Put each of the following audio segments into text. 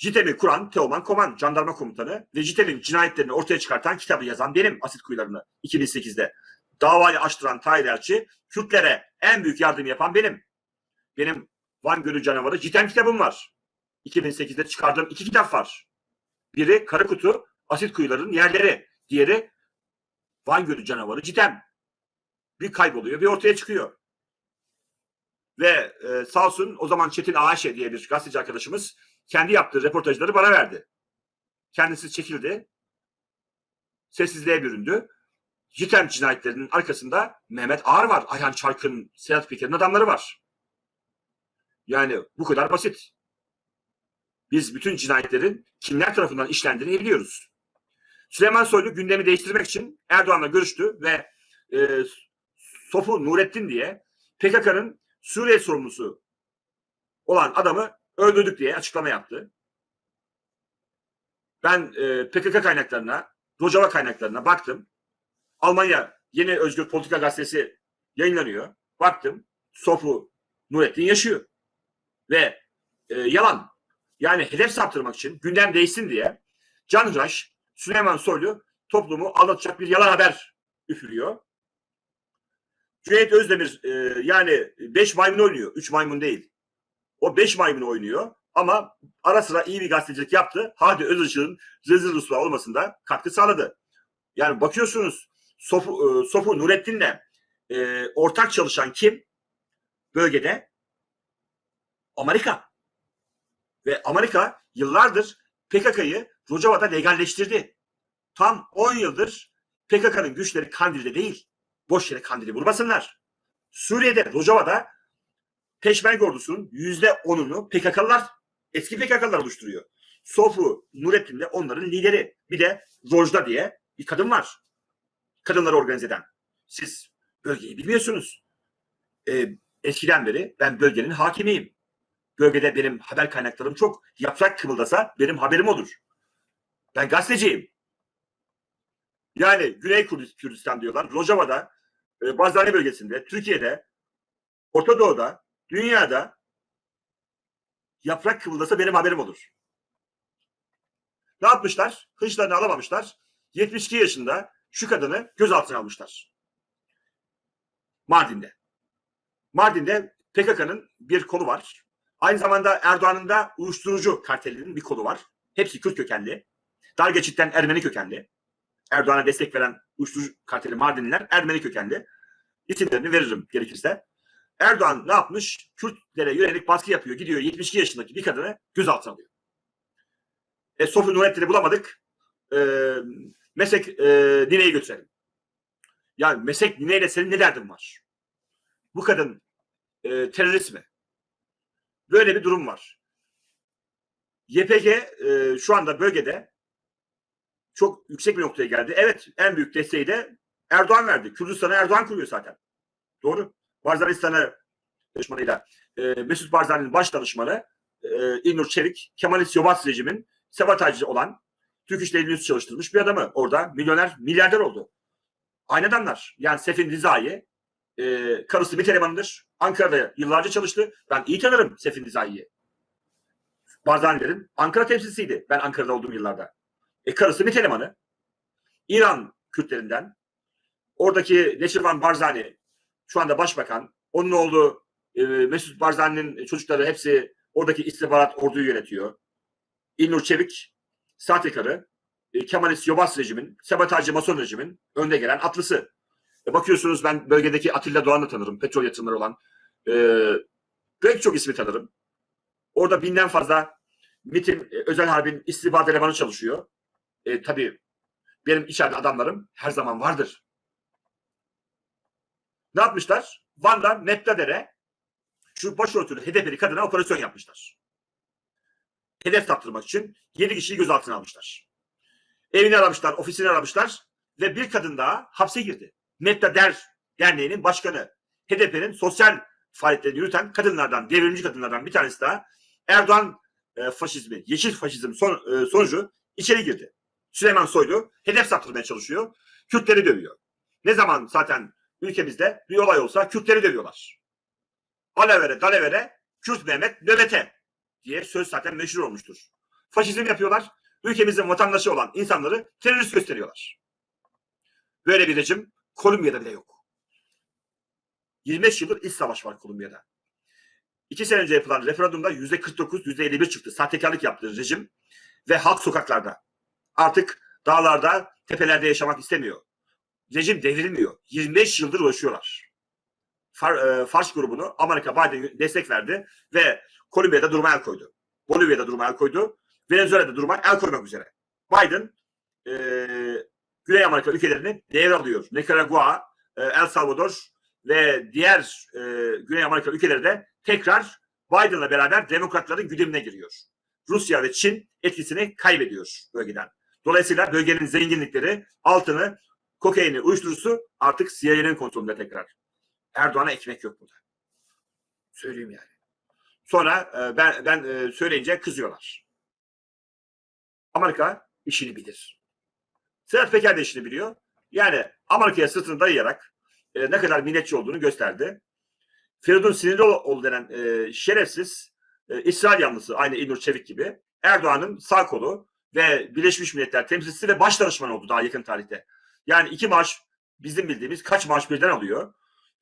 JITEM'i kuran Teoman Koman, jandarma komutanı ve JITEM'in cinayetlerini ortaya çıkartan kitabı yazan benim asit kuyularını 2008'de. Davayı açtıran Tahir Elçi, Kürtlere en büyük yardım yapan benim. Benim Van Gölü Canavarı JITEM kitabım var. 2008'de çıkardığım iki kitap var. Biri Karakutu, Asit Kuyuların Yerleri. Diğeri Van Gölü Canavarı JITEM. Bir kayboluyor, bir ortaya çıkıyor. Ve e, sağ olsun o zaman Çetin Ağaşe diye bir gazeteci arkadaşımız kendi yaptığı reportajları bana verdi. Kendisi çekildi. Sessizliğe büründü. JITEM cinayetlerinin arkasında Mehmet Ağar var. Ayhan Çarkın, Sedat Peker'in adamları var. Yani bu kadar basit. Biz bütün cinayetlerin kimler tarafından işlendiğini biliyoruz. Süleyman Soylu gündemi değiştirmek için Erdoğan'la görüştü ve e, Sofu Nurettin diye PKK'nın Suriye sorumlusu olan adamı öldürdük diye açıklama yaptı. Ben e, PKK kaynaklarına, Rojava kaynaklarına baktım. Almanya Yeni Özgür Politika Gazetesi yayınlanıyor. Baktım. Sofu Nurettin yaşıyor. Ve e, yalan. Yani hedef saptırmak için gündem değişsin diye Can Hıraş, Süleyman Soylu toplumu aldatacak bir yalan haber üfürüyor. Cüneyt Özdemir e, yani 5 maymun oynuyor. 3 maymun değil. O 5 maymun oynuyor ama ara sıra iyi bir gazetecilik yaptı. Hadi Özışık'ın rezil rüsva olmasında katkı sağladı. Yani bakıyorsunuz Sofu, e, Sofu Nurettin'le e, ortak çalışan kim? Bölgede Amerika. Ve Amerika yıllardır PKK'yı Rojava'da legalleştirdi. Tam 10 yıldır PKK'nın güçleri Kandil'de değil. Boş yere Kandil'i vurmasınlar. Suriye'de, Rojava'da Peşmerge ordusunun yüzde onunu PKK'lılar, eski PKK'lılar oluşturuyor. Sofu Nurettin de onların lideri. Bir de Rojda diye bir kadın var. Kadınları organize eden. Siz bölgeyi bilmiyorsunuz. Ee, eskiden beri ben bölgenin hakimiyim. Bölgede benim haber kaynaklarım çok. Yaprak kımıldasa benim haberim olur. Ben gazeteciyim. Yani Güney Kürdistan diyorlar. Rojava'da, e, Barzani bölgesinde, Türkiye'de, Orta Doğu'da, dünyada yaprak kımıldasa benim haberim olur. Ne yapmışlar? Hınçlarını alamamışlar. 72 yaşında şu kadını gözaltına almışlar. Mardin'de. Mardin'de PKK'nın bir kolu var. Aynı zamanda Erdoğan'ın da uyuşturucu kartelinin bir kolu var. Hepsi Kürt kökenli. Dar geçitten Ermeni kökenli. Erdoğan'a destek veren uyuşturucu karteli Mardinliler Ermeni kökenli. İsimlerini veririm gerekirse. Erdoğan ne yapmış? Kürtlere yönelik baskı yapıyor. Gidiyor 72 yaşındaki bir kadını gözaltına alıyor. E, Sofi Nurettin'i bulamadık. E, Meslek e, Nine'yi götürelim. Yani Meslek Nine'yle senin ne derdin var? Bu kadın e, terörist mi? Böyle bir durum var. YPG e, şu anda bölgede çok yüksek bir noktaya geldi. Evet en büyük desteği de Erdoğan verdi. Kürdistan'ı Erdoğan kuruyor zaten. Doğru. Barzanistan'ı danışmanıyla e, Mesut Barzani'nin baş danışmanı e, İlnur Çelik, Kemalist Yobaz rejimin sabotajcı olan Türk İşleri Yüz çalıştırmış bir adamı. Orada milyoner, milyarder oldu. Aynı adamlar. Yani Sefin Rizai'yi e, karısı bir elemanıdır. Ankara'da yıllarca çalıştı. Ben iyi tanırım Sefin Rizai'yi. Barzanilerin Ankara temsilcisiydi. Ben Ankara'da olduğum yıllarda. E, karısı bir. İran Kürtlerinden. Oradaki Neçirvan Barzani şu anda başbakan. Onun oğlu e, Mesut Barzani'nin çocukları hepsi oradaki istihbarat orduyu yönetiyor. İlnur Çevik, sahtekarı, e, Kemalist Yobaz rejimin, sabotajcı Mason rejimin önde gelen atlısı. E, bakıyorsunuz ben bölgedeki Atilla Doğan'ı tanırım. Petrol yatırımları olan. E, pek çok ismi tanırım. Orada binden fazla MIT'in, e, özel harbin istihbarat elemanı çalışıyor. E, tabii benim içeride adamlarım her zaman vardır. Ne yapmışlar? Van'da Nettader'e şu başörtülü HDP'li kadına operasyon yapmışlar. Hedef taptırmak için 7 kişiyi gözaltına almışlar. Evini aramışlar, ofisini aramışlar ve bir kadın daha hapse girdi. Nettader Derneği'nin başkanı. HDP'nin sosyal faaliyetlerini yürüten kadınlardan, devrimci kadınlardan bir tanesi daha Erdoğan e, faşizmi, yeşil faşizm son, e, sonucu içeri girdi. Süleyman Soylu hedef saptırmaya çalışıyor. Kürtleri dövüyor. Ne zaman zaten ülkemizde bir olay olsa Kürtleri dövüyorlar. Alevere, dalevere, Kürt Mehmet nöbete diye söz zaten meşhur olmuştur. faşizm yapıyorlar. Ülkemizin vatandaşı olan insanları terörist gösteriyorlar. Böyle bir rejim Kolombiya'da bile yok. 25 yıldır iç savaş var Kolombiya'da. İki sene önce yapılan referandumda yüzde 49, yüzde 51 çıktı. Sahtekarlık yaptı rejim ve halk sokaklarda. Artık dağlarda, tepelerde yaşamak istemiyor. Rejim devrilmiyor. 25 yıldır uğraşıyorlar. Far, e, Fars grubunu Amerika Biden destek verdi ve Kolombiya'da duruma el koydu. Bolivya'da duruma el koydu. Venezuela'da duruma el koymak üzere. Biden e, Güney Amerika ülkelerini devralıyor. Nikaragua, e, El Salvador ve diğer e, Güney Amerika ülkeleri de tekrar Biden'la beraber demokratların güdümüne giriyor. Rusya ve Çin etkisini kaybediyor bölgeden. Dolayısıyla bölgenin zenginlikleri, altını, kokaini, uyuşturucusu artık CIA'nin kontrolünde tekrar. Erdoğan'a ekmek yok burada. Söyleyeyim yani. Sonra e, ben ben e, söyleyince kızıyorlar. Amerika işini bilir. Sedat Peker de işini biliyor. Yani Amerika'ya sırtını dayayarak e, ne kadar milliyetçi olduğunu gösterdi. Feridun Sinirlioğlu denen e, şerefsiz e, İsrail yanlısı aynı İlnur Çevik gibi Erdoğan'ın sağ kolu ve Birleşmiş Milletler temsilcisi ve baş danışman oldu daha yakın tarihte. Yani iki maaş bizim bildiğimiz kaç maaş birden alıyor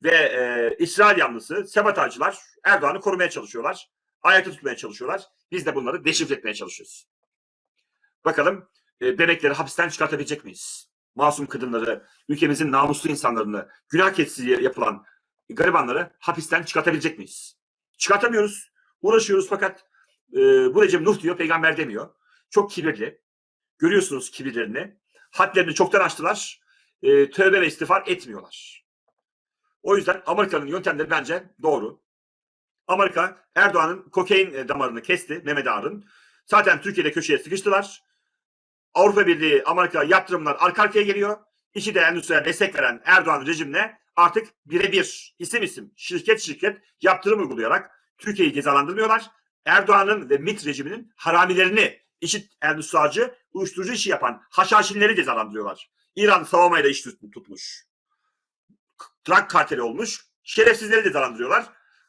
ve e, İsrail yanlısı sabotajcılar Erdoğan'ı korumaya çalışıyorlar. Ayakta tutmaya çalışıyorlar. Biz de bunları deşifre etmeye çalışıyoruz. Bakalım e, bebekleri hapisten çıkartabilecek miyiz? Masum kadınları, ülkemizin namuslu insanlarını, günah keçisi yapılan garibanları hapisten çıkartabilecek miyiz? Çıkartamıyoruz. Uğraşıyoruz fakat e, bu Recep Nuh diyor, peygamber demiyor. Çok kibirli. Görüyorsunuz kibirlerini. Hadlerini çoktan aştılar. E, tövbe ve istiğfar etmiyorlar. O yüzden Amerika'nın yöntemleri bence doğru. Amerika Erdoğan'ın kokain e, damarını kesti Mehmet Ağar'ın. Zaten Türkiye'de köşeye sıkıştılar. Avrupa Birliği, Amerika yaptırımlar arka arkaya geliyor. İşi de endüstriye destek veren Erdoğan rejimine artık birebir isim isim şirket şirket yaptırım uygulayarak Türkiye'yi cezalandırmıyorlar. Erdoğan'ın ve MİT rejiminin haramilerini, işit endüstriyacı, uyuşturucu işi yapan haşhaşinleri cezalandırıyorlar. İran savunmayla iş tut- tutmuş. Trak karteli olmuş. Şerefsizleri cezalandırıyorlar.